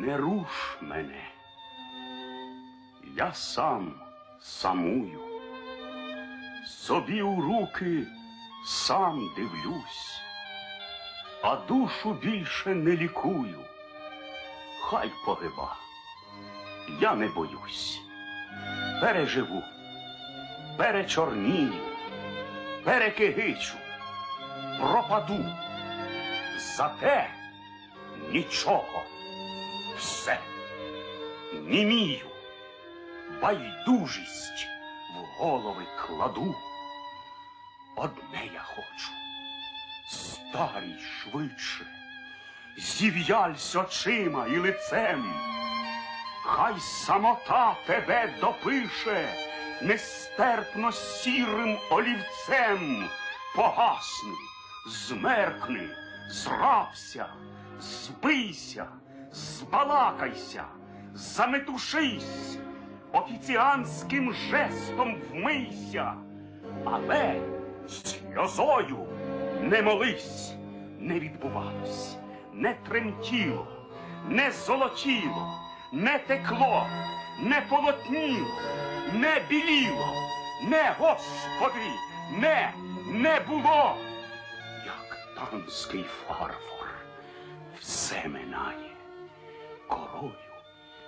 Не руш мене. Я сам самую. Собі у руки сам дивлюсь, а душу більше не лікую. Хай погиба. Я не боюсь. Переживу, перечорнію, перекигичу, пропаду. Зате нічого, все, німію, байдужість в голови кладу. Одне я хочу, старій швидше, зів'яльсь очима і лицем. Хай самота тебе допише нестерпно сірим олівцем. Погасни, змеркни, зрабся, збийся, збалакайся, заметушись, офіціанським жестом вмийся, але сльозою не молись, не відбувалось, не тремтіло, не золотіло, не текло, не полотніло, не біліло, не Господи, не, не було, як танський фарфор, все минає корою,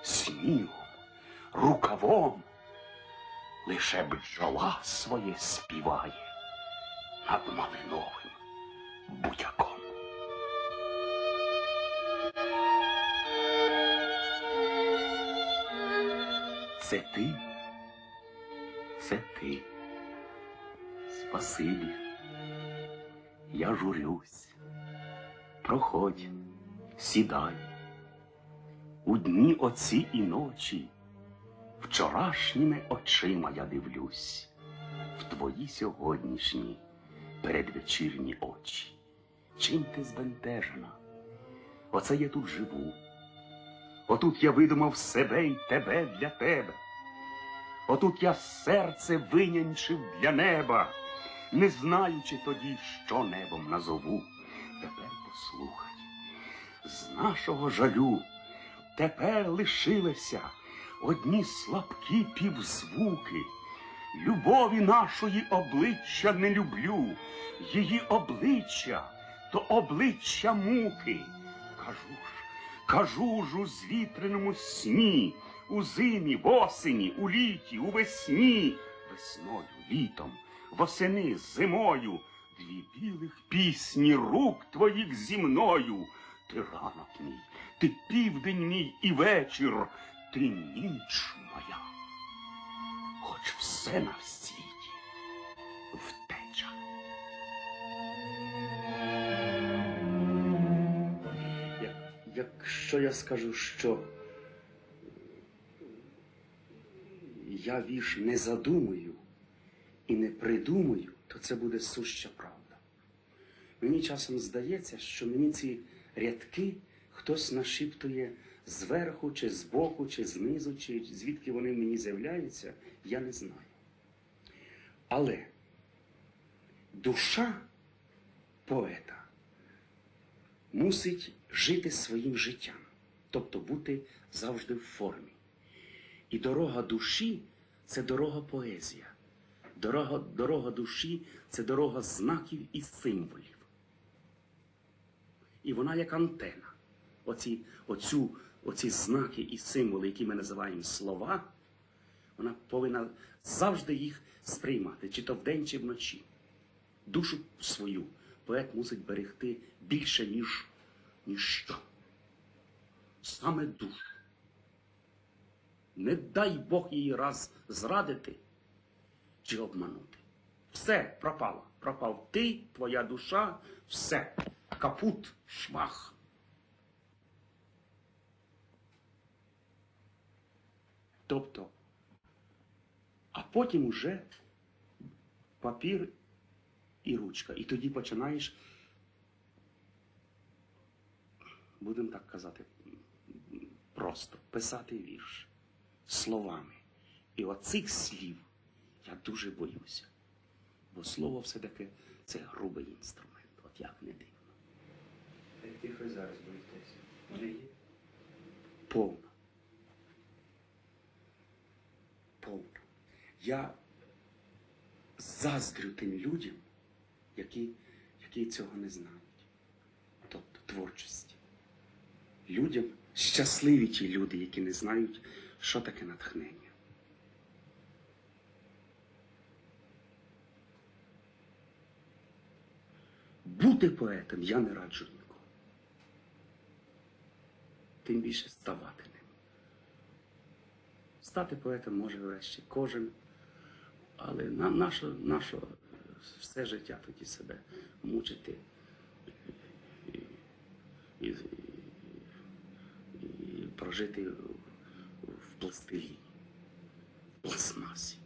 снігом, рукавом, лише бджола своє співає над малиновим будяком. Це ти, це ти, Спасибі, я журюсь. Проходь, сідай. У дні оці і ночі вчорашніми очима я дивлюсь в твої сьогоднішні передвечірні очі. Чим ти збентежена? Оце я тут живу. Отут я видумав себе і тебе для тебе. Отут я серце винянчив для неба, не знаючи тоді, що небом назову. Тепер послухай, з нашого жалю тепер лишилися одні слабкі півзвуки. Любові нашої обличчя не люблю, її обличчя то обличчя муки. Кажу ж, кажу ж у звітреному сні, у зимі, в осені, у літі, у весні, весною, літом, восени, зимою, дві білих пісні рук твоїх зі мною. Ти ранок мій, ти південь мій і вечір, ти ніч моя. Хоч все на світі втеча. Як, якщо я скажу, що я вірш не задумую і не придумую, то це буде суща правда. Мені часом здається, що мені ці рядки хтось нашіптує зверху, чи збоку, чи знизу, чи звідки вони мені з'являються, я не знаю. Але душа поета мусить жити своїм життям, тобто бути завжди в формі. І дорога душі це дорога поезія. Дорога, дорога душі це дорога знаків і символів. І вона як антена. Оці, оцю, оці знаки і символи, які ми називаємо слова, вона повинна завжди їх сприймати, чи то вдень, чи вночі. Душу свою поет мусить берегти більше, ніж, ніж що. Саме душу. Не дай Бог її раз зрадити чи обманути. Все пропало. Пропав ти, твоя душа, все. Капут, шмах. Тобто, а потім уже папір і ручка. І тоді починаєш, будемо так казати, просто писати вірш словами. І оцих слів я дуже боюся. Бо слово все-таки це грубий інструмент, от як не дивно. Яких ви зараз боїтеся? Повно. Я заздрю тим людям, які, які цього не знають. Тобто творчості. Людям щасливі ті люди, які не знають, що таке натхнення. Бути поетом я не раджу нікому. Тим більше ставати ним. Стати поетом може врешті кожен, але на, нащо все життя тоді себе мучити і, і, і, і прожити в, пластилі, в пластмасі.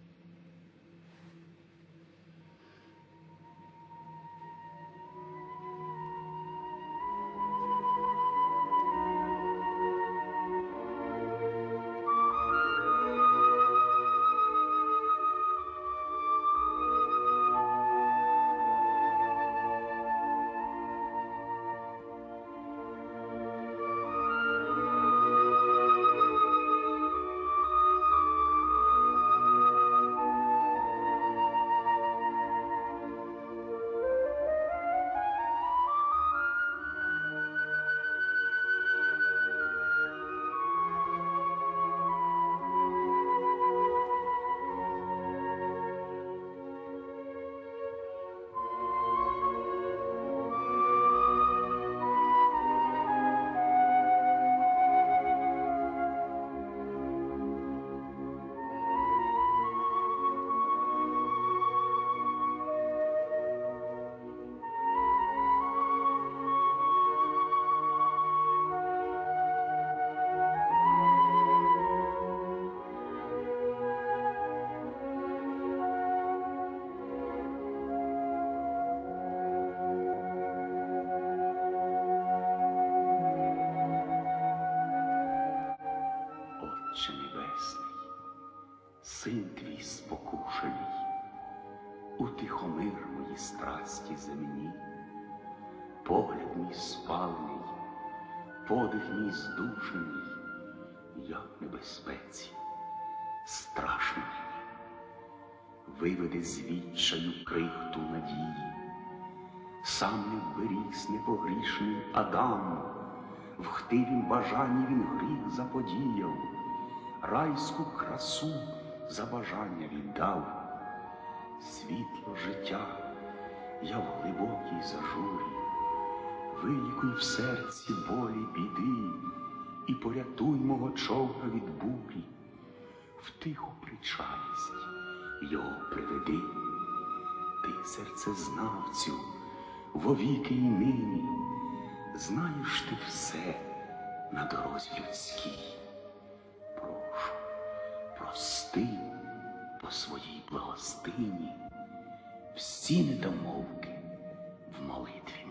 Син твій спокушений, утихомир мої страсті земні, погляд мій спалений, подих мій здушений, як в небезпеці, страшно мені, виведи звідчаю крихту надії, сам не вберіг непогрішний Адам, в хтивім бажанні він гріх заподіяв, райську красу за бажання віддав, світло життя я в глибокій зажурі, вилікуй в серці болі біди і порятуй мого човна від бурі, в тиху причалість його приведи, ти серцезнавцю, вовіки й нині, знаєш ти все на дорозі людській. Прости по своїй благостині всі недомовки в молитві